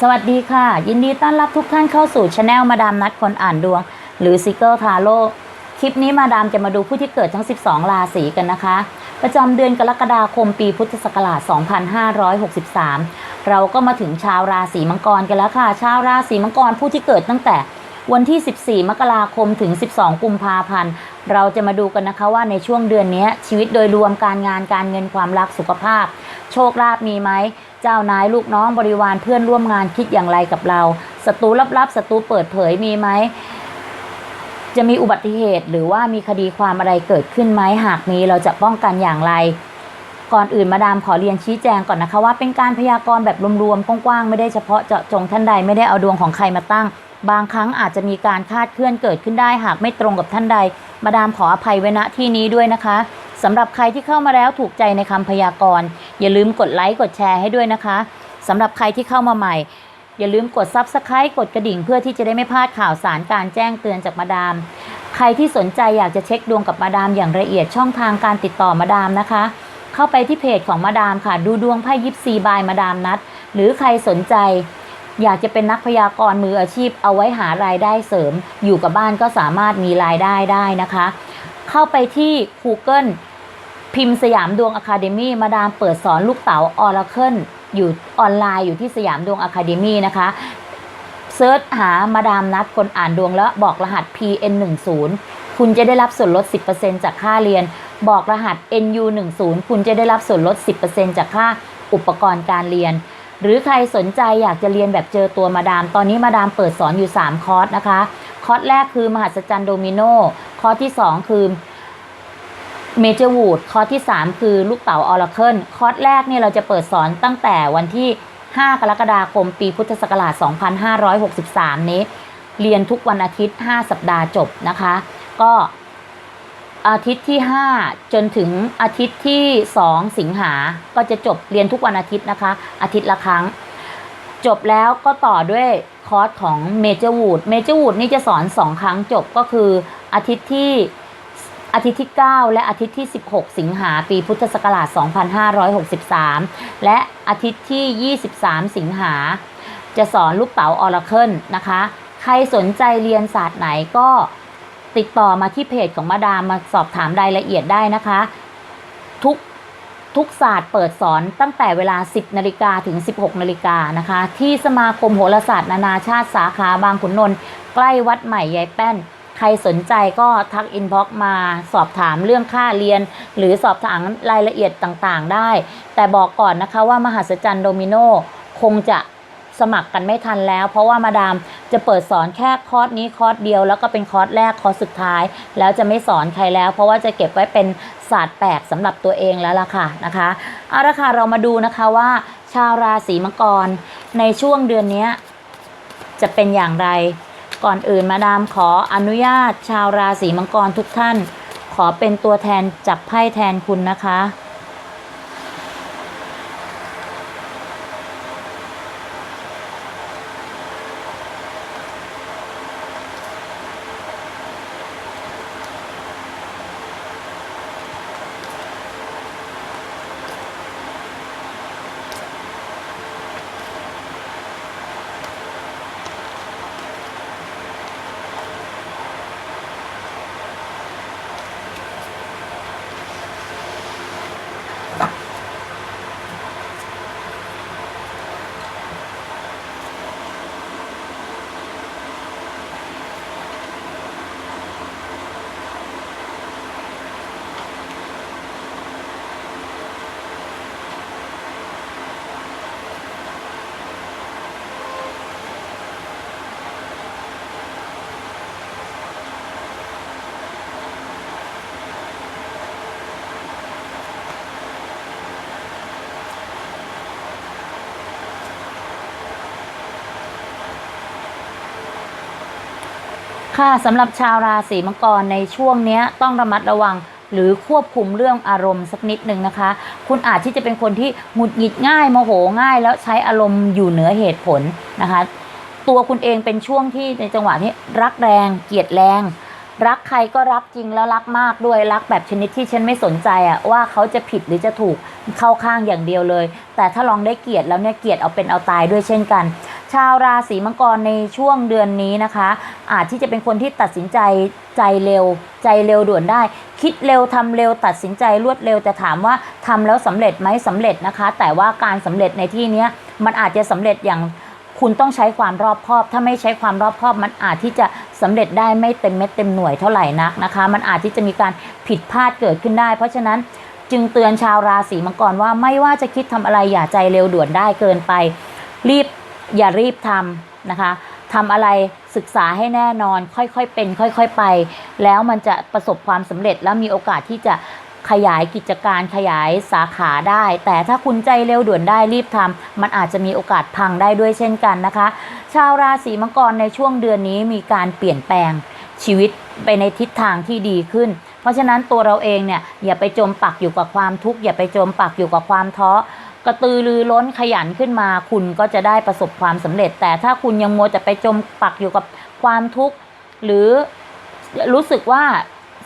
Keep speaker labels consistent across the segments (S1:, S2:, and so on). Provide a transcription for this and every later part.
S1: สวัสดีค่ะ ยินดีต้อนรับทุกท่านเข้าสู่ช anel มาดามนัดคนอ่านดวง หรือซิเกอร์ทาโร่คลิปนี้มาดามจะมาดูผู้ที่เกิดทั้ง 12 ราศีกันนะคะ ประจำเดือนกรกฎาคมปีพุทธศักราช 2563 เราก็มาถึงชาวราศีมังกรกันแล้วค่ะ ชาวราศีมังกรผู้ที่เกิดตั้งแต่วันที่ 14 มกราคมถึง 12 กุมภาพันธ์ เราจะมาดูกันนะคะว่าในช่วงเดือนนี้ชีวิตโดยรวมการงานการเงินความรักสุขภาพ โชคลาภมีไหม เจ้านายลูกน้องบริวารเพื่อนร่วมงานคิดอย่างไรกับเราศัตรูลับๆศัตรูเปิดเผยมีไหมจะมีอุบัติเหตุหรือว่ามีคดีความอะไรเกิดขึ้นไหมหากมีเราจะป้องกันอย่างไร ก่อนอื่นมาดามขอเรียนชี้แจงก่อนนะคะ ว่าเป็นการพยากรณ์แบบรวมๆกว้างๆไม่ได้เฉพาะเจาะจงท่านใดไม่ได้เอาดวงของใครมาตั้ง บางครั้งอาจจะมีการคาดเคลื่อนเกิดขึ้นได้ หากไม่ตรงกับท่านใด มาดามขออภัยไว้ณที่นี้ด้วยนะคะ สำหรับใครที่เข้ามาแล้วถูกใจในคำพยากรณ์อย่าลืมกดไลค์กดแชร์ให้ด้วยนะคะสำหรับใครที่เข้ามาใหม่ อย่าลืมกด Subscribe กดกระดิ่งเพื่อที่จะได้ไม่พลาดข่าวสารการแจ้งเตือนจากมาดาม ใครที่สนใจอยากจะเช็คดวงกับมาดามอย่างละเอียดช่องทางการติดต่อมาดามนะคะ เข้าไปที่เพจของมาดามค่ะ ดูดวงไพ่ยิปซีบายมาดามนัด หรือใครสนใจอยากจะเป็นนักพยากรณ์มืออาชีพเอาไว้หารายได้เสริม อยู่กับบ้านก็สามารถมีรายได้ได้นะคะ เข้าไปที่ Google พิมพ์สยามดวงอะคาเดมี่มาดามเปิดสอนลูกเต๋าออร์เคิลอยู่ออนไลน์อยู่ที่สยามดวงอะคาเดมี่นะคะเซิร์ชหามาดามนัดคนอ่านดวงแล้วบอกรหัส PN10 คุณจะได้รับส่วนลด 10%จากค่าเรียน บอกรหัส NU10 คุณจะได้รับส่วนลด 10%จากค่าอุปกรณ์การเรียน หรือใครสนใจอยากจะเรียนแบบเจอตัวมาดาม ตอนนี้มาดามเปิดสอนอยู่ 3 คอร์สนะคะ คอร์สแรกคือมหัศจรรย์โดมิโนคอร์สที่ 2 คือเมเจอร์วูดคอร์สที่ 3 คือลูกเต๋าออร์เคิลคอร์สแรกเนี่ยเราจะเปิดสอนตั้งแต่วันที่ 5 กรกฎาคม ปีพุทธศักราช 2563 นี้ เรียนทุกวันอาทิตย์ 5 สัปดาห์จบนะคะ ก็อาทิตย์ที่ 5 จนถึงอาทิตย์ที่ 2 สิงหา ก็จะจบเรียนทุกวันอาทิตย์นะคะ อาทิตย์ละครั้ง จบแล้วก็ต่อด้วยคอร์สของเมเจอร์วูดเมเจอร์วูดนี่จะสอน 2 ครั้งจบก็คืออาทิตย์ที่อาทิตย์ที่ 9 และอาทิตย์ที่ 16 สิงหาปีพุทธศักราช 2563 และอาทิตย์ที่ 23 สิงหา จะสอนลูกเต๋าออร์เคิลนะคะ ใครสนใจเรียนศาสตร์ไหนก็ติดต่อมาที่เพจของมาดามมาสอบถามรายละเอียดได้นะคะ ทุก ทุกศาสตร์เปิดสอนตั้งแต่เวลา 10นาฬิกาถึง 16นาฬิกานะคะ ที่สมาคมโหราศาสตร์นานาชาติสาขาบางขุนนนท์ใกล้วัดใหม่ยายแป้น ใครสนใจก็ทักอินบ็อกมาสอบถามเรื่องค่าเรียน หรือสอบถามรายละเอียดต่างๆได้ แต่บอกก่อนนะคะว่ามหัศจรรย์โดมิโนคงจะ สมัครกันไม่ทันแล้ว เพราะว่ามาดามจะเปิดสอนแค่คอร์สนี้คอร์สเดียว แล้วก็เป็นคอร์สแรกคอร์สสุดท้าย แล้วจะไม่สอนใครแล้ว เพราะว่าจะเก็บไว้เป็นศาสตร์แปลกสำหรับตัวเองแล้วล่ะค่ะนะคะเอาละค่ะเรามาดูนะคะว่า ชาวราศีมังกรในช่วงเดือนนี้จะเป็นอย่างไร ก่อนอื่นมาดามขออนุญาต ชาวราศีมังกรทุกท่าน ขอเป็นตัวแทนจับไพ่แทนคุณนะคะ ค่ะสำหรับชาวราศีมังกรในช่วงนี้ต้องระมัดระวังหรือควบคุมเรื่องอารมณ์สักนิดหนึ่งนะคะ คุณอาจที่จะเป็นคนที่หงุดหงิดง่ายโมโหง่าย แล้วใช้อารมณ์อยู่เหนือเหตุผลนะคะ ตัวคุณเองเป็นช่วงที่ในจังหวะที่รักแรง เกลียดแรง รักใครก็รักจริงแล้วรักมากด้วยรักแบบชนิดที่ฉันไม่สนใจอะว่าเขาจะผิดหรือจะถูกเข้าข้างอย่างเดียวเลย แต่ถ้าลองได้เกียรติแล้วเนี่ยเกียรติเอาเป็นเอาตายด้วยเช่นกัน ชาวราศีมังกรในช่วงเดือนนี้นะคะ อาจที่จะเป็นคนที่ตัดสินใจใจเร็ว ใจเร็วด่วนได้ คิดเร็วทำเร็วตัดสินใจรวดเร็วแต่ถามว่าทำแล้วสำเร็จไหมสำเร็จนะคะ แต่ว่าการสำเร็จในที่นี้มันอาจจะสำเร็จอย่าง คุณต้องใช้ความรอบคอบ ถ้าไม่ใช้ความรอบคอบ มันอาจที่จะสำเร็จได้ไม่เต็มเม็ดเต็มหน่วยเท่าไหร่นักนะคะ มันอาจที่จะมีการผิดพลาดเกิดขึ้นได้ เพราะฉะนั้นจึงเตือนชาวราศีมังกรว่าไม่ว่าจะคิดทำอะไรอย่าใจเร็วด่วนได้เกินไป รีบอย่ารีบทำนะคะทำอะไรศึกษาให้แน่นอนค่อยๆเป็น ค่อย ๆ ไป แล้วมันจะประสบความสำเร็จและมีโอกาสที่จะ ขยายกิจการขยายสาขาได้ แต่ถ้าคุณใจเร็วด่วนได้รีบทำมันอาจจะมีโอกาสพังได้ด้วยเช่นกันนะคะ ชาวราศีมังกรในช่วงเดือนนี้มีการเปลี่ยนแปลงชีวิตไปในทิศทางที่ดีขึ้น เพราะฉะนั้นตัวเราเองเนี่ยอย่าไปจมปักอยู่กับความทุกข์อย่าไปจมปักอยู่กับความท้อกระตือรือร้นขยันขึ้นมา คุณก็จะได้ประสบความสำเร็จ แต่ถ้าคุณยังมัวจะไปจมปักอยู่กับความทุกข์หรือรู้สึกว่า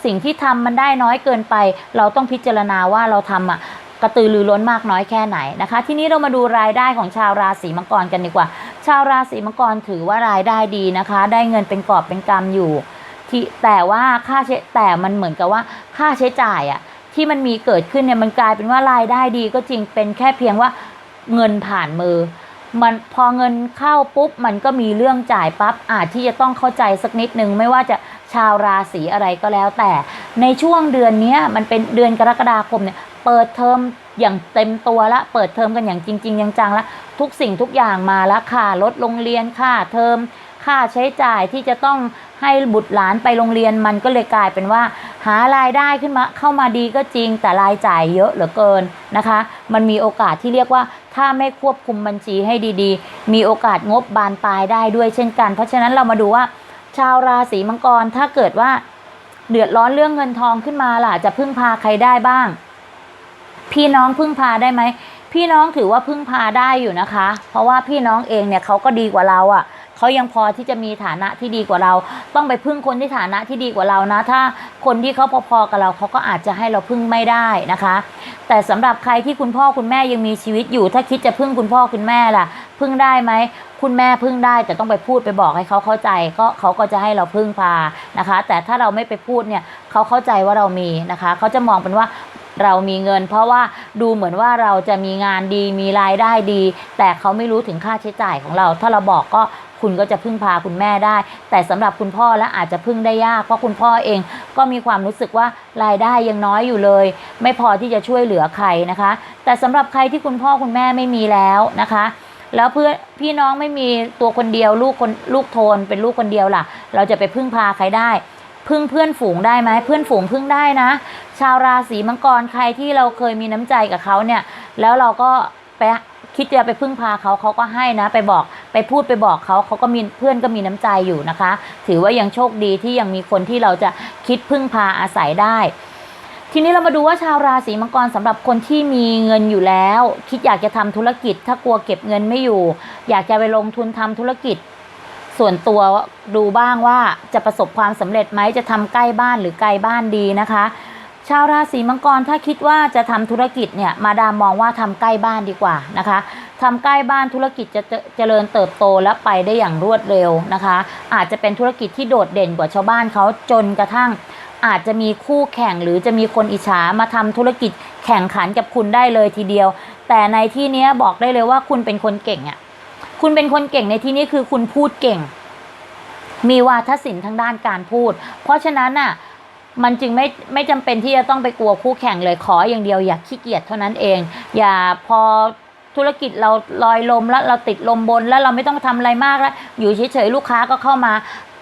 S1: สิ่งที่ทำมันได้น้อยเกินไป เราต้องพิจารณาว่าเราทำอะกระตือรือร้นมากน้อยแค่ไหนนะคะ ทีนี้เรามาดูรายได้ของชาวราศีมังกรกันดีกว่า ชาวราศีมังกรถือว่ารายได้ดีนะคะ ได้เงินเป็นกอบเป็นกำอยู่ที่แต่ว่าค่าใช้แต่มันเหมือนกับว่าค่าใช้จ่ายอะที่มันมีเกิดขึ้นเนี่ยมันกลายเป็นว่ารายได้ดีก็จริงเป็นแค่เพียงว่าเงินผ่านมือ มันพอเงินเข้าปุ๊บมันก็มีเรื่องจ่ายปั๊บอาจที่จะต้องเข้าใจสักนิดนึงไม่ว่าจะ ชาวราศีอะไรก็แล้วแต่ในช่วงเดือนนี้มันเป็นเดือนกรกฎาคมเนี่ยเปิดเทอมอย่างเต็มตัวละเปิดเทอมกันอย่างจริงๆจังๆละทุกสิ่งทุกอย่างมาล้วค่ารถโรงเรียนค่าเทอมค่าใช้จ่ายที่จะต้องให้บุตรหลานไปโรงเรียนมันก็เลยกลายเป็นว่า หารายได้ขึ้นมาเข้ามาดีก็จริง แต่รายจ่ายเยอะเหลือเกินนะคะ มันมีโอกาสที่เรียกว่าถ้าไม่ควบคุมบัญชีให้ดีๆ มีโอกาสงบบานปลายได้ด้วยเช่นกัน เพราะฉะนั้นเรามาดูว่า ชาวราศีมังกรถ้าเกิดว่าเดือดร้อนเรื่องเงินทองขึ้นมาล่ะ จะพึ่งพาใครได้บ้าง พี่น้องพึ่งพาได้ไหมพี่น้องถือว่าพึ่งพาได้อยู่นะคะ เพราะว่าพี่น้องเองเนี่ยเขาก็ดีกว่าเราอะ่ะเขายังพอที่จะมีฐานะที่ดีกว่าเรา ต้องไปพึ่งคนที่ฐานะที่ดีกว่าเรานะ ถ้าคนที่เขาพอๆกับเราเขาก็อาจจะให้เราพึ่งไม่ได้นะคะ แต่สำหรับใครที่คุณพ่อคุณแม่ยังมีชีวิตอยู่ ถ้าคิดจะพึ่งคุณพ่อคุณแม่ล่ะ พึ่งได้ไหม คุณแม่พึ่งได้แต่ต้องไปพูดไปบอกให้เขาเข้าใจก็เขาก็จะให้เราพึ่งพานะคะ แต่ถ้าเราไม่ไปพูดเนี่ยเขาเข้าใจว่าเรามีนะคะเขาจะมองเป็นว่าเรามีเงิน เพราะว่าดูเหมือนว่าเราจะมีงานดีมีรายได้ดี แต่เขาไม่รู้ถึงค่าใช้จ่ายของเรา ถ้าเราบอกก็คุณก็จะพึ่งพาคุณแม่ได้ แต่สำหรับคุณพ่อและอาจจะพึ่งได้ยาก เพราะคุณพ่อเองก็มีความรู้สึกว่ารายได้ยังน้อยอยู่เลย ไม่พอที่จะช่วยเหลือใครนะคะ แต่สำหรับใครที่คุณพ่อคุณแม่ไม่มีแล้วนะคะ แล้วเพื่อนพี่น้องไม่มีตัวคนเดียวลูกคนลูกโทนเป็นลูกคนเดียวล่ะ เราจะไปพึ่งพาใครได้ พึ่งเพื่อนฝูงได้ไหมเพื่อนฝูงพึ่งได้นะ ชาวราศีมังกรใครที่เราเคยมีน้ำใจกับเขาเนี่ย แล้วเราก็ไปคิดจะไปพึ่งพาเขาเขาก็ให้นะ ไปบอกไปพูดไปบอกเขาเขาก็มีเพื่อนก็มีน้ำใจอยู่นะคะ ถือว่ายังโชคดีที่ยังมีคนที่เราจะคิดพึ่งพาอาศัยได้ ทีนี้เรามาดูว่าชาวราศีมังกรสำหรับคนที่มีเงินอยู่แล้ว คิดอยากจะทำธุรกิจ ถ้ากลัวเก็บเงินไม่อยู่ อยากจะไปลงทุนทำธุรกิจ ส่วนตัวดูบ้างว่าจะประสบความสำเร็จไหมจะทำใกล้บ้านหรือไกลบ้านดีนะคะ ชาวราศีมังกรถ้าคิดว่าจะทำธุรกิจเนี่ยมาดามมองว่าทำใกล้บ้านดีกว่านะคะทำใกล้บ้านธุรกิจจะจะเจริญเติบโตและไปได้อย่างรวดเร็วนะคะ อาจจะเป็นธุรกิจที่โดดเด่นกว่าชาวบ้านเขาจนกระทั่ง อาจจะมีคู่แข่งหรือจะมีคนอิจฉามาทำธุรกิจแข่งขันกับคุณได้เลยทีเดียว แต่ในที่นี้บอกได้เลยว่าคุณเป็นคนเก่งอะ่ะคุณเป็นคนเก่งในที่นี้คือคุณพูดเก่ง มีวาทศิลป์ทางด้านการพูด เพราะฉะนั้นน่ะมันจึงไม่ไม่จำเป็นที่จะต้องไปกลัวคู่แข่งเลยขออย่างเดียวอย่าขี้เกียจเท่านั้นเอง อย่าพอ ธุรกิจเราลอยลมแล้วเราติดลมบนแล้วเราไม่ต้องทำอะไรมากแล้ว อยู่เฉยๆลูกค้าก็เข้ามา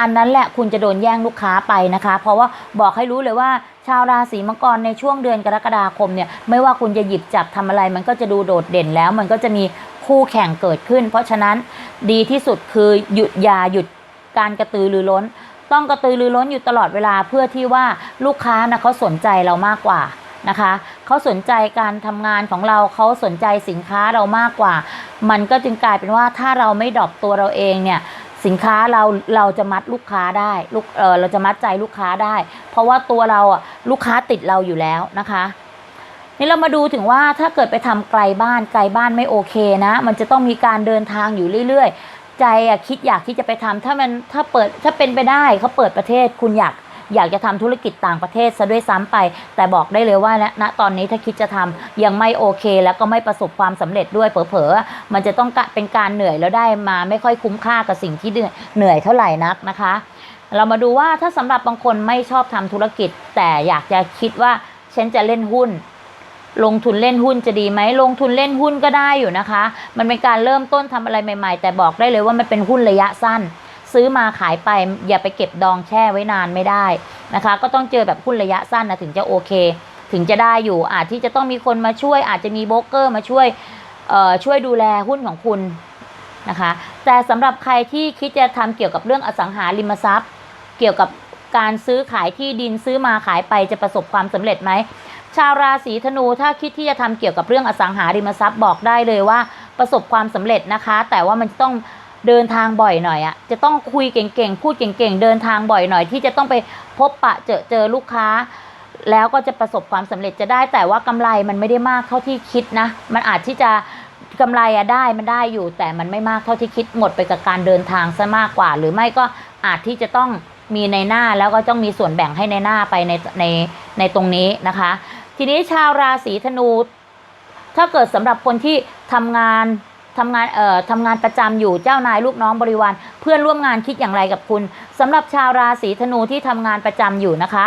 S1: อันนั้นแหละคุณจะโดนแย่งลูกค้าไปนะคะ เพราะว่าบอกให้รู้เลยว่าชาวราศีมังกรในช่วงเดือนกรกฎาคมเนี่ยไม่ว่าคุณจะหยิบจับทำอะไร มันก็จะดูโดดเด่นแล้ว มันก็จะมีคู่แข่งเกิดขึ้น เพราะฉะนั้นดีที่สุดคือหยุดยาหยุดการกระตือรือร้น ต้องกระตือรือร้นอยู่ตลอดเวลาเพื่อที่ว่าลูกค้านะเขาสนใจเรามากกว่า นะคะเขาสนใจการทำงานของเราเขาสนใจสินค้าเรามากกว่า มันก็จึงกลายเป็นว่าถ้าเราไม่ดรอปตัวเราเองเนี่ยสินค้าเราเราจะมัดลูกค้าได้ลูกเออเราจะมัดใจลูกค้าได้ เพราะว่าตัวเราอะลูกค้าติดเราอยู่แล้วนะคะนี่เรามาดูถึงว่าถ้าเกิดไปทำไกลบ้านไกลบ้านไม่โอเคนะ มันจะต้องมีการเดินทางอยู่เรื่อยๆ ใจอะคิดอยากที่จะไปทำถ้ามันถ้าเปิดถ้าเป็นไปได้เขาเปิดประเทศคุณอยาก อยากจะทำธุรกิจต่างประเทศซะด้วยซ้ำไป แต่บอกได้เลยว่าณณตอนนี้ถ้าคิดจะทำยังไม่โอเค แล้วก็ไม่ประสบความสำเร็จด้วยเผลอๆมันจะต้องเป็นการเหนื่อยแล้วได้มาไม่ค่อยคุ้มค่ากับสิ่งที่เหนื่อยเท่าไหร่นักนะคะ เรามาดูว่าถ้าสำหรับบางคนไม่ชอบทำธุรกิจ แต่อยากจะคิดว่าฉันจะเล่นหุ้นลงทุนเล่นหุ้นจะดีไหมลงทุนเล่นหุ้นก็ได้อยู่นะคะ มันเป็นการเริ่มต้นทำอะไรใหม่ ๆ แต่บอกได้เลยว่ามันเป็นหุ้นระยะสั้น ซื้อมาขายไปอย่าไปเก็บดองแช่ไว้นานไม่ได้นะคะ ก็ต้องเจอแบบหุ้นระยะสั้นนะถึงจะโอเค ถึงจะได้อยู่อาจที่จะต้องมีคนมาช่วย อาจจะมีโบรกเกอร์มาช่วยเอ่อช่วยดูแลหุ้นของคุณนะคะ แต่สำหรับใครที่คิดจะทำเกี่ยวกับเรื่องอสังหาริมทรัพย์ เกี่ยวกับการซื้อขายที่ดินซื้อมาขายไปจะประสบความสำเร็จไหมชาวราศีธนูถ้าคิดที่จะทำเกี่ยวกับเรื่องอสังหาริมทรัพย์บอกได้เลยว่าประสบความสำเร็จนะคะ แต่ว่ามันต้อง เดินทางบ่อยหน่อยอะจะต้องคุยเก่งๆ พูดเก่งๆ เดินทางบ่อยหน่อย ที่จะต้องไปพบปะเจอเจอลูกค้า แล้วก็จะประสบความสำเร็จจะได้ แต่ว่ากำไรมันไม่ได้มากเท่าที่คิดนะ มันอาจที่จะกำไรอะได้มันได้อยู่ แต่มันไม่มากเท่าที่คิดหมดไปกับการเดินทางซะมากกว่า หรือไม่ก็อาจที่จะต้องมีในหน้าแล้วก็ต้องมีส่วนแบ่งให้ในหน้าไปในในในตรงนี้นะคะ ทีนี้ชาวราศีธนู ถ้าเกิดสำหรับคนที่ทำงาน ทำงานเอ่อทำงานประจำอยู่เจ้านายลูกน้องบริวาร เพื่อนร่วมงานคิดอย่างไรกับคุณสำหรับชาวราศีธนูที่ทำงานประจำอยู่นะคะ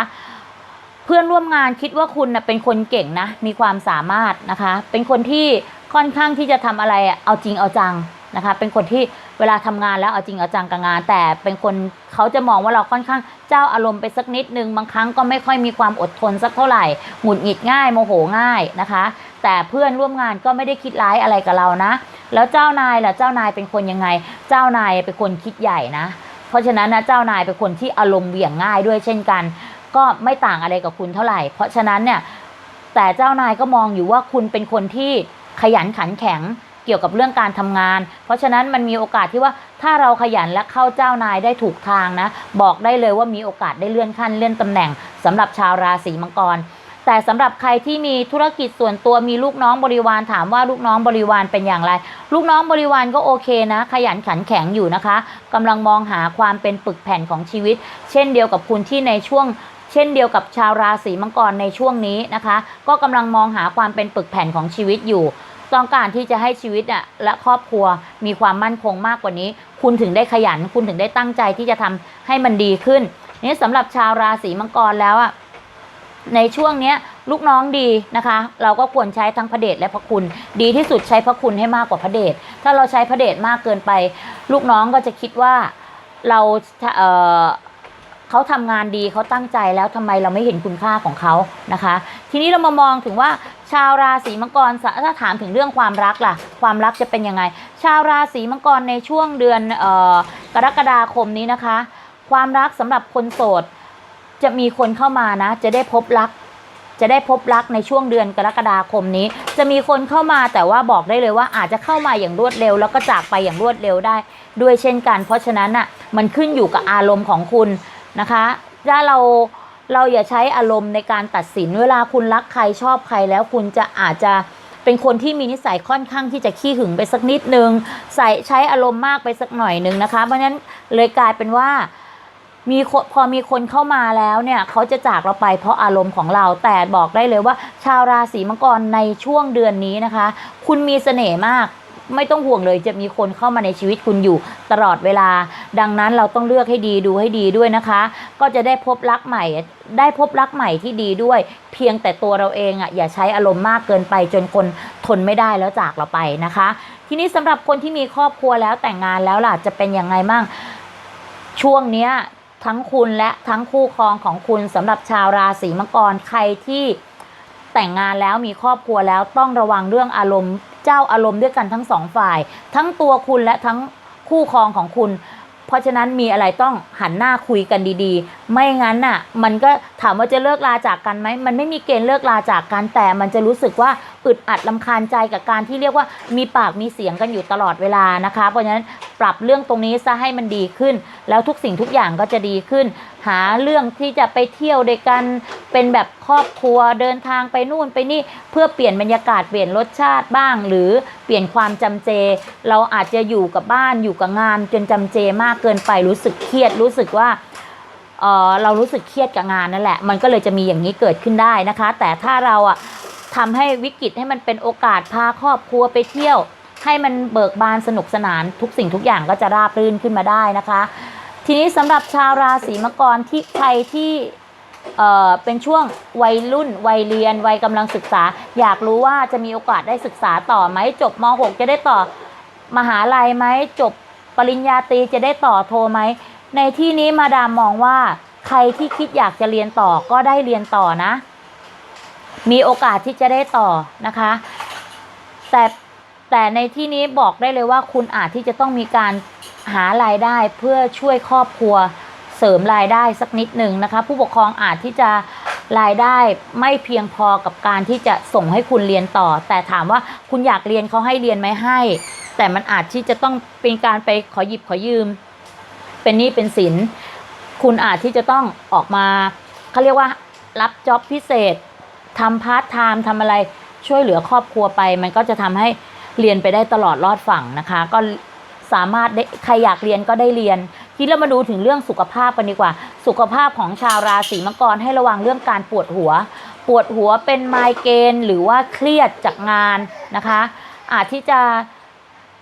S1: เพื่อนร่วมงานคิดว่าคุณนะเป็นคนเก่งนะ มีความสามารถนะคะ เป็นคนที่ค่อนข้างที่จะทำอะไรเอาจริงเอาจังนะคะ เป็นคนที่เวลาทำงานแล้วเอาจริงเอาจังกับงาน แต่เป็นคนเขาจะมองว่าเราค่อนข้างเจ้าอารมณ์ไปสักนิดนึงบางครั้งก็ไม่ค่อยมีความอดทนสักเท่าไหร่หงุดหงิดง่ายโมโหง่ายนะคะ แต่เพื่อนร่วมงานก็ไม่ได้คิดร้ายอะไรกับเรานะ แล้วเจ้านายล่ะเจ้านายเป็นคนยังไง เจ้านายเป็นคนคิดใหญ่นะ เพราะฉะนั้นนะเจ้านายเป็นคนที่อารมณ์เหวี่ยงง่ายด้วยเช่นกัน ก็ไม่ต่างอะไรกับคุณเท่าไหร่ เพราะฉะนั้นเนี่ยแต่เจ้านายก็มองอยู่ว่าคุณเป็นคนที่ขยันขันแข็งเกี่ยวกับเรื่องการทำงาน เพราะฉะนั้นมันมีโอกาสที่ว่าถ้าเราขยันและเข้าเจ้านายได้ถูกทางนะ บอกได้เลยว่ามีโอกาสได้เลื่อนขั้นเลื่อนตำแหน่งสำหรับชาวราศีมังกร แต่สำหรับใครที่มีธุรกิจส่วนตัวมีลูกน้องบริวารถามว่าลูกน้องบริวารเป็นอย่างไร ลูกน้องบริวารก็โอเคนะ ขยันขันแข็งอยู่นะคะกำลังมองหาความเป็นปึกแผ่นของชีวิต เช่นเดียวกับคุณที่ในช่วงเช่นเดียวกับชาวราศีมังกรในช่วงนี้นะคะ ก็กำลังมองหาความเป็นปึกแผ่นของชีวิตอยู่ต้องการที่จะให้ชีวิตอะและครอบครัวมีความมั่นคงมากกว่านี้ คุณถึงได้ขยัน คุณถึงได้ตั้งใจที่จะทำให้มันดีขึ้นนี่สำหรับชาวราศีมังกรแล้วอะ ในช่วงเนี้ยลูกน้องดีนะคะ เราก็ควรใช้ทั้งพระเดชและพระคุณ ดีที่สุดใช้พระคุณให้มากกว่าพระเดชถ้าเราใช้พระเดชมากเกินไป ลูกน้องก็จะคิดว่าเราเออเขาทำงานดีเขาตั้งใจแล้วทำไมเราไม่เห็นคุณค่าของเขานะคะ ทีนี้เรามามองถึงว่าชาวราศีมังกรถ้าถามถึงเรื่องความรักล่ะ ความรักจะเป็นยังไง ชาวราศีมังกรในช่วงเดือนออกรกฎาคมนี้นะคะ ความรักสำหรับคนโสด จะมีคนเข้ามานะ จะได้พบรัก จะได้พบรักในช่วงเดือนกรกฎาคมนี้ จะมีคนเข้ามาแต่ว่าบอกได้เลยว่าอาจจะเข้ามาอย่างรวดเร็ว แล้วก็จากไปอย่างรวดเร็วได้ ด้วยเช่นกัน เพราะฉะนั้นอะมันขึ้นอยู่กับอารมณ์ของคุณนะคะถ้าเราเราอย่าใช้อารมณ์ในการตัดสินเวลาคุณรักใครชอบใครแล้วคุณจะอาจจะเป็นคนที่มีนิสัยค่อนข้างที่จะขี้หึงไปสักนิดนึง ใส่ใช้อารมณ์มากไปสักหน่อยนึงนะคะ เพราะฉะนั้นเลยกลายเป็นว่า มีคนพอมีคนเข้ามาแล้วเนี่ยเขาจะจากเราไปเพราะอารมณ์ของเราแต่บอกได้เลยว่า ชาวราศีมังกรในช่วงเดือนนี้นะคะ คุณมีเสน่ห์มากไม่ต้องห่วงเลยจะมีคนเข้ามาในชีวิตคุณอยู่ตลอดเวลา ดังนั้นเราต้องเลือกให้ดีดูให้ดีด้วยนะคะ ก็จะได้พบรักใหม่ ได้พบรักใหม่ที่ดีด้วย เพียงแต่ตัวเราเองอะอย่าใช้อารมณ์มากเกินไปจนคนทนไม่ได้แล้วจากเราไปนะคะ ทีนี้สำหรับคนที่มีครอบครัวแล้วแต่งงานแล้วล่ะจะเป็นยังไงมั่งช่วงเนี้ย ทั้งคุณและทั้งคู่ครองของคุณสำหรับชาวราศีมังกรใครที่แต่งงานแล้วมีครอบครัวแล้วต้องระวังเรื่องอารมณ์เจ้าอารมณ์ด้วยกันทั้งสองฝ่าย ทั้งตัวคุณและทั้งคู่ครองของคุณ เพราะฉะนั้นมีอะไรต้องหันหน้าคุยกันดีๆ ไม่งั้นน่ะ มันก็ถามว่าจะเลิกลาจากกันไหมมันไม่มีเกณฑ์เลิกลาจากกันแต่มันจะรู้สึกว่าอึดอัดลำคาญใจกับการที่เรียกว่ามีปากมีเสียงกันอยู่ตลอดเวลานะคะ เพราะฉะนั้น ปรับเรื่องตรงนี้ซะให้มันดีขึ้น แล้วทุกสิ่งทุกอย่างก็จะดีขึ้น หาเรื่องที่จะไปเที่ยวด้วยกันเป็นแบบครอบครัวเดินทางไปนู่นไปนี่เพื่อเปลี่ยนบรรยากาศเปลี่ยนรสชาติบ้าง หรือเปลี่ยนความจำเจ เราอาจจะอยู่กับบ้านอยู่กับงานจนจำเจมากเกินไปรู้สึกเครียดรู้สึกว่าเออเรารู้สึกเครียดกับงานนั่นแหละ มันก็เลยจะมีอย่างนี้เกิดขึ้นได้นะคะ แต่ถ้าเราอะทำให้วิกฤตให้มันเป็นโอกาสพาครอบครัวไปเที่ยว ให้มันเบิกบานสนุกสนานทุกสิ่งทุกอย่างก็จะราบรื่นขึ้นมาได้นะคะ ทีนี้สำหรับชาวราศีมังกรที่ใครที่เอ่อเป็นช่วงวัยรุ่น วัยเรียน วัยกำลังศึกษา อยากรู้ว่าจะมีโอกาสได้ศึกษาต่อไหมจบม .6 จะได้ต่อมหาลัยไหมจบปริญญาตรีจะได้ต่อโทไหมในที่นี้มาดามมองว่าใครที่คิดอยากจะเรียนต่อก็ได้เรียนต่อนะ มีโอกาสที่จะได้ต่อนะคะ แต่ แต่ในที่นี้บอกได้เลยว่าคุณอาจที่จะต้องมีการหารายได้เพื่อช่วยครอบครัวเสริมรายได้สักนิดหนึ่งนะคะ ผู้ปกครองอาจที่จะรายได้ไม่เพียงพอกับการที่จะส่งให้คุณเรียนต่อ แต่ถามว่าคุณอยากเรียนเขาให้เรียนไหมให้ แต่มันอาจที่จะต้องเป็นการไปขอหยิบขอยืม เป็นหนี้เป็นสิน คุณอาจที่จะต้องออกมาเขาเรียกว่ารับจ็อบพิเศษทำพาร์ทไทม์ทำอะไรช่วยเหลือครอบครัวไป มันก็จะทำให้ เรียนไปได้ตลอดรอดฝั่งนะคะ ก็สามารถได้ใครอยากเรียนก็ได้เรียน ทีนี้เรามาดูถึงเรื่องสุขภาพกันดีกว่า สุขภาพของชาวราศีมังกรให้ระวังเรื่องการปวดหัว ปวดหัวเป็นไมเกรนหรือว่าเครียดจากงานนะคะ อาจที่จะ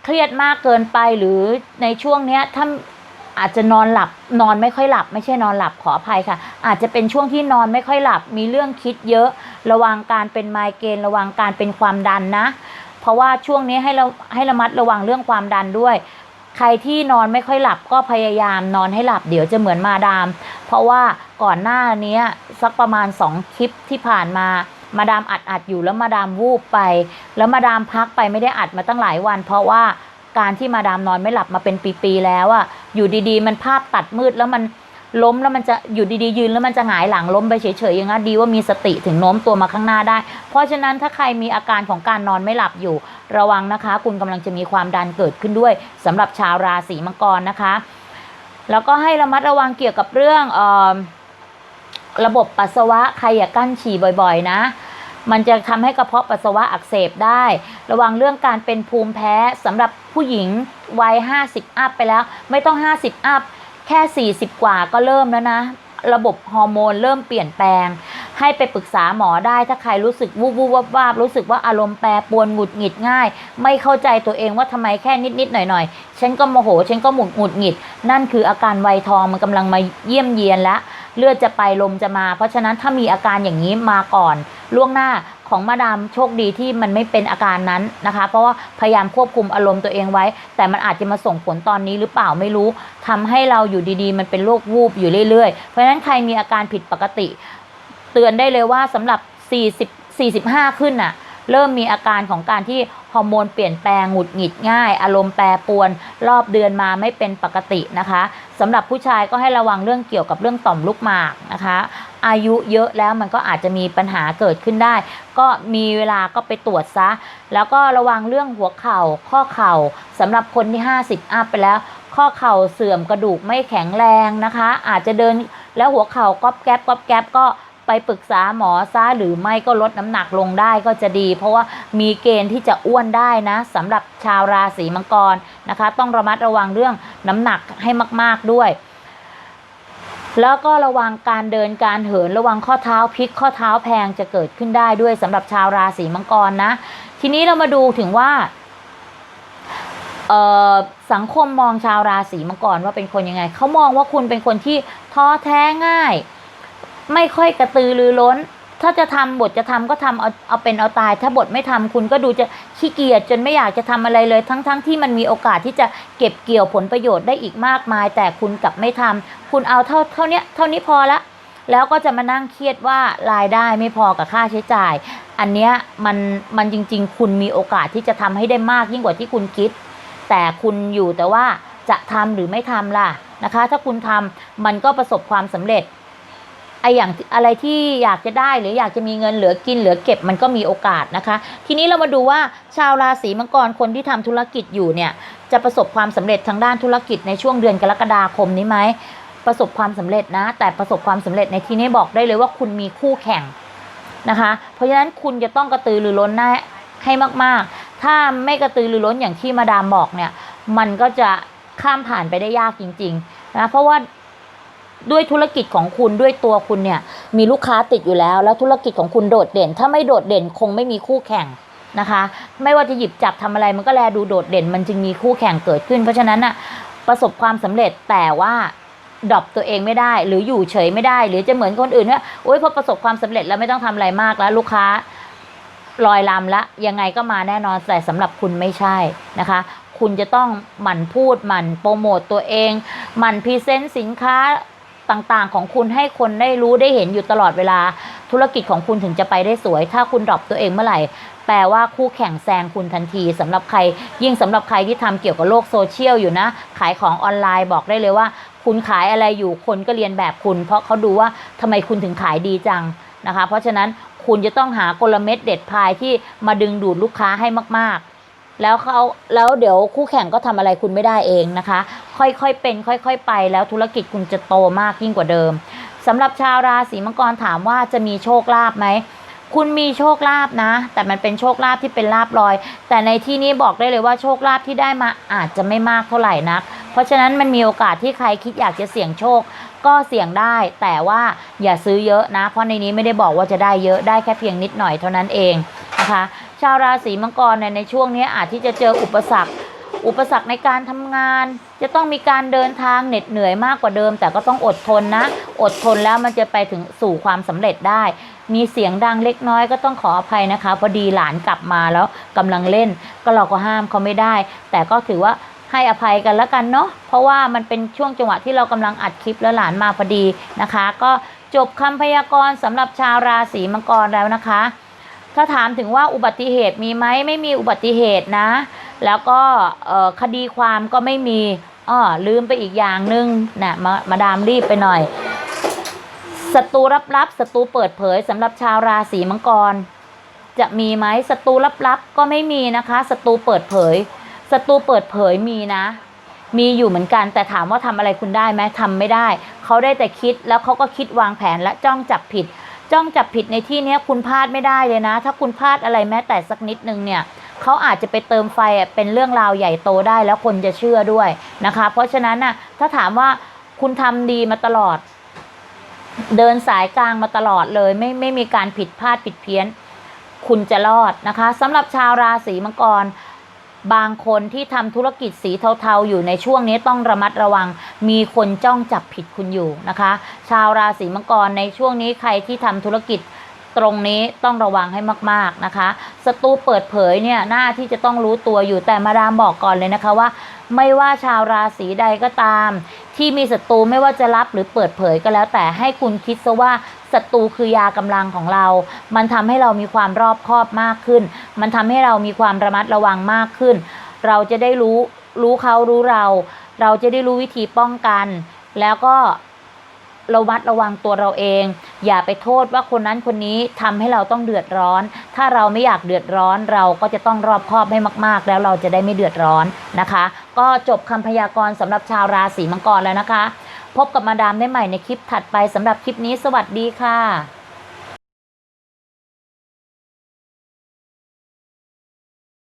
S1: เครียดมากเกินไปหรือในช่วงเนี้ยถ้าอาจจะนอนหลับนอนไม่ค่อยหลับ ไม่ใช่นอนหลับขออภัยค่ะ อาจจะเป็นช่วงที่นอนไม่ค่อยหลับ มีเรื่องคิดเยอะ ระวังการเป็นไมเกรนระวังการเป็นความดันนะ เพราะว่าช่วงนี้ให้เราให้ระมัดระวังเรื่องความดันด้วย ใครที่นอนไม่ค่อยหลับก็พยายามนอนให้หลับเดี๋ยวจะเหมือนมาดาม เพราะว่าก่อนหน้านี้สักประมาณสองคลิปที่ผ่านมามาดามอัดอัดอยู่แล้วมาดามวูบไป แล้วมาดามพักไปไม่ได้อัดมาตั้งหลายวัน เพราะว่าการที่มาดามนอนไม่หลับมาเป็นปีๆแล้วอะอยู่ดีๆ มันภาพตัดมืดแล้วมัน ล้มแล้วมันจะอยู่ดีๆยืนแล้วมันจะหงายหลังล้มไปเฉยๆอย่างนั้นดีว่ามีสติถึงโน้มตัวมาข้างหน้าได้ เพราะฉะนั้นถ้าใครมีอาการของการนอนไม่หลับอยู่ ระวังนะคะ คุณกำลังจะมีความดันเกิดขึ้นด้วยสำหรับชาวราศีมังกรนะคะ แล้วก็ให้ระมัดระวังเกี่ยวกับเรื่องออระบบปัสสาวะใครอย่ากั้นฉี่บ่อยๆ นะมันจะทำให้กระเพาะปัสสาวะอักเสบได้ ระวังเรื่องการเป็นภูมิแพ้สำหรับผู้หญิงวัย 50 อัพไปแล้ว ไม่ต้อง 50 อัพ แค่ 40 กว่าก็เริ่มแล้วนะ ระบบฮอร์โมนเริ่มเปลี่ยนแปลง ให้ไปปรึกษาหมอได้ถ้าใครรู้สึกวูบวูบวับวาบรู้สึกว่าอารมณ์แปรปรวนหงุดหงิดง่าย ไม่เข้าใจตัวเองว่าทำไมแค่นิดนิดๆหน่อยหน่อยๆฉันก็โมโหฉันก็หมุดหงุดหงิด นั่นคืออาการไวทองมันกำลังมาเยี่ยมเยียนแล้วเลือดจะไปลมจะมา เพราะฉะนั้นถ้ามีอาการอย่างนี้มาก่อน ล่วงหน้า ของมาดามโชคดีที่มันไม่เป็นอาการนั้นนะคะ เพราะว่าพยายามควบคุมอารมณ์ตัวเองไว้ แต่มันอาจจะมาส่งผลตอนนี้หรือเปล่าไม่รู้ทำให้เราอยู่ดีๆ มันเป็นโรควูบอยู่เรื่อยๆ เพราะฉะนั้นใครมีอาการผิดปกติ เตือนได้เลยว่าสำหรับ 40 45 ขึ้นน่ะเริ่มมีอาการของการที่ฮอร์โมนเปลี่ยนแปลงหงุดหงิดง่าย อารมณ์แปรปรวน รอบเดือนมาไม่เป็นปกตินะคะสำหรับผู้ชายก็ให้ระวังเรื่องเกี่ยวกับเรื่องต่อมลูกหมากนะคะ อายุเยอะแล้วมันก็อาจจะมีปัญหาเกิดขึ้นได้ ก็มีเวลาก็ไปตรวจซะ แล้วก็ระวังเรื่องหัวเข่าข้อเข่าสำหรับคนที่ 50 อัพไปแล้ว ข้อเข่าเสื่อมกระดูกไม่แข็งแรงนะคะ อาจจะเดินแล้วหัวเข่าก๊อบแก๊บก๊อบแก๊บก็ไปปรึกษาหมอซะหรือไม่ก็ลดน้ำหนักลงได้ก็จะดี เพราะว่ามีเกณฑ์ที่จะอ้วนได้นะสำหรับชาวราศีมังกรนะคะ ต้องระมัดระวังเรื่องน้ำหนักให้มาก ๆด้วย แล้วก็ระวังการเดินการเหินระวังข้อเท้าพลิกข้อเท้าแพงจะเกิดขึ้นได้ด้วยสำหรับชาวราศีมังกรนะ ทีนี้เรามาดูถึงว่าสังคมมองชาวราศีมังกรว่าเป็นคนยังไง เขามองว่าคุณเป็นคนที่ท้อแท้ง่าย ไม่ค่อยกระตือรือร้น ถ้าจะทำบทจะทำก็ทำเอาเอาเป็นเอาตาย ถ้าบทไม่ทำคุณก็ดูจะขี้เกียจจนไม่อยากจะทำอะไรเลย ทั้งๆทที่มันมีโอกาสที่จะเก็บเกี่ยวผลประโยชน์ได้อีกมากมาย แต่คุณกลับไม่ทำคุณเอาเท่าเท่านี้เท่านี้พอละ แล้วก็จะมานั่งเครียดว่ารายได้ไม่พอกับค่าใช้จ่าย อันเนี้ยมันมันจริง ๆ คุณมีโอกาสที่จะทำให้ได้มากยิ่งกว่าที่คุณคิด แต่คุณอยู่แต่ว่าจะทำหรือไม่ทำล่ะนะคะ ถ้าคุณทำมันก็ประสบความสำเร็จ ไออย่างอะไรที่อยากจะได้หรืออยากจะมีเงินเหลือกินเหลือเก็บมันก็มีโอกาสนะคะ ทีนี้เรามาดูว่าชาวราศีมังกรคนที่ทำธุรกิจอยู่เนี่ยจะประสบความสำเร็จทางด้านธุรกิจในช่วงเดือนกรกฎาคมนี้ไหมประสบความสำเร็จนะ แต่ประสบความสำเร็จในที่นี้บอกได้เลยว่าคุณมีคู่แข่งนะคะ เพราะฉะนั้นคุณจะต้องกระตือรือร้นนะให้มากๆ ถ้าไม่กระตือรือร้นอย่างที่มาดามบอกเนี่ย มันก็จะข้ามผ่านไปได้ยากจริง ๆ นะ เพราะว่า ด้วยธุรกิจของคุณด้วยตัวคุณเนี่ยมีลูกค้าติดอยู่แล้ว แล้วธุรกิจของคุณโดดเด่น ถ้าไม่โดดเด่นคงไม่มีคู่แข่งนะคะ ไม่ว่าจะหยิบจับทำอะไรมันก็แลดูโดดเด่น มันจึงมีคู่แข่งเกิดขึ้น เพราะฉะนั้นน่ะประสบความสำเร็จแต่ว่าดรอปตัวเองไม่ได้ หรืออยู่เฉยไม่ได้ หรือจะเหมือนคนอื่นว่าโอ๊ยพอประสบความสำเร็จแล้วไม่ต้องทำอะไรมากแล้วลูกค้าลอยลำละยังไงก็มาแน่นอนแต่สำหรับคุณไม่ใช่นะคะ คุณจะต้องหมั่นพูดหมั่นโปรโมตตัวเอง หมั่นพรีเซนต์สินค้า ต่างๆ ของคุณให้คนได้รู้ได้เห็นอยู่ตลอดเวลา ธุรกิจของคุณถึงจะไปได้สวย ถ้าคุณดรอปตัวเองเมื่อไหร่ แปลว่าคู่แข่งแซงคุณทันทีสำหรับใคร ยิ่งสำหรับใครที่ทำเกี่ยวกับโลกโซเชียลอยู่นะ ขายของออนไลน์บอกได้เลยว่า คุณขายอะไรอยู่คนก็เรียนแบบคุณ เพราะเขาดูว่าทำไมคุณถึงขายดีจังนะคะ เพราะฉะนั้นคุณจะต้องหากลเม็ดเด็ดพายที่มาดึงดูดลูกค้าให้มากๆ แล้วเขาแล้วเดี๋ยวคู่แข่งก็ทำอะไรคุณไม่ได้เองนะคะ ค่อยๆเป็น ค่อย ๆ ไปแล้วธุรกิจคุณจะโตมากยิ่งกว่าเดิมสำหรับชาวราศีมังกรถามว่าจะมีโชคลาภไหมคุณมีโชคลาภนะ แต่มันเป็นโชคลาภที่เป็นลาบลอย แต่ในที่นี้บอกได้เลยว่าโชคลาภที่ได้มาอาจจะไม่มากเท่าไหร่นัก เพราะฉะนั้นมันมีโอกาสที่ใครคิดอยากจะเสี่ยงโชค ก็เสี่ยงได้ แต่ว่าอย่าซื้อเยอะนะ เพราะในนี้ไม่ได้บอกว่าจะได้เยอะได้แค่เพียงนิดหน่อยเท่านั้นเองนะคะ ชาวราศีมังกรเนี่ยในช่วงนี้อาจที่จะเจออุปสรรค อุปสรรคในการทำงาน จะต้องมีการเดินทางเหน็ดเหนื่อยมากกว่าเดิม แต่ก็ต้องอดทนนะ อดทนแล้วมันจะไปถึงสู่ความสำเร็จได้ มีเสียงดังเล็กน้อยก็ต้องขออภัยนะคะพอดีหลานกลับมาแล้วกำลังเล่น ก็เราก็ห้ามเขาไม่ได้ แต่ก็ถือว่าให้อภัยกันแล้วกันเนาะ เพราะว่ามันเป็นช่วงจังหวะที่เรากำลังอัดคลิปแล้วหลานมาพอดีนะคะ ก็จบคำพยากรณ์สำหรับชาวราศีมังกรแล้วนะคะ ถ้าถามถึงว่าอุบัติเหตุมีไหมไม่มีอุบัติเหตุนะ แล้วก็คดีความก็ไม่มีอ้อลืมไปอีกอย่างหนึ่งนะมามาดามรีบไปหน่อยศัตรูลับๆศัตรูเปิดเผยสำหรับชาวราศีมังกร จะมีไหมศัตรูลับๆก็ไม่มีนะคะศัตรูเปิดเผยศัตรูเปิดเผยมีนะ มีอยู่เหมือนกัน แต่ถามว่าทำอะไรคุณได้ไหมทำไม่ได้ เขาได้แต่คิดแล้วเขาก็คิดวางแผนและจ้องจับผิด จ้องจับผิดในที่นี้คุณพลาดไม่ได้เลยนะ ถ้าคุณพลาดอะไรแม้แต่สักนิดนึงเนี่ยเขาอาจจะไปเติมไฟเป็นเรื่องราวใหญ่โตได้แล้วคนจะเชื่อด้วยนะคะ เพราะฉะนั้นน่ะถ้าถามว่าคุณทำดีมาตลอด เดินสายกลางมาตลอดเลยไม่ไม่มีการผิดพลาดผิดเพี้ยน คุณจะรอดนะคะสำหรับชาวราศีมังกร บางคนที่ทำธุรกิจสีเทาๆ อยู่ในช่วงนี้ต้องระมัดระวัง มีคนจ้องจับผิดคุณอยู่นะคะ ชาวราศีมังกรในช่วงนี้ใครที่ทำธุรกิจตรงนี้ต้องระวังให้มากๆนะคะศัตรูเปิดเผยเนี่ยหน้าที่จะต้องรู้ตัวอยู่แต่มาดามบอกก่อนเลยนะคะว่า ไม่ว่าชาวราศีใดก็ตาม ที่มีศัตรูไม่ว่าจะรับหรือเปิดเผยก็แล้ว แต่ให้คุณคิดซะว่าศัตรูคือยากำลังของเรา มันทำให้เรามีความรอบคอบมากขึ้น มันทำให้เรามีความระมัดระวังมากขึ้น เราจะได้รู้รู้เขารู้เรา เราจะได้รู้วิธีป้องกัน แล้วก็ ระวัดระวังตัวเราเอง อย่าไปโทษว่าคนนั้นคนนี้ทำให้เราต้องเดือดร้อน ถ้าเราไม่อยากเดือดร้อน เราก็จะต้องรอบคอบให้มาก ๆ แล้วเราจะได้ไม่เดือดร้อนนะคะ ก็จบคำพยากรณ์สำหรับชาวราศีมังกรแล้วนะคะ พบกับมาดามได้ใหม่ในคลิปถัดไปสำหรับคลิปนี้ สวัสดีค่ะ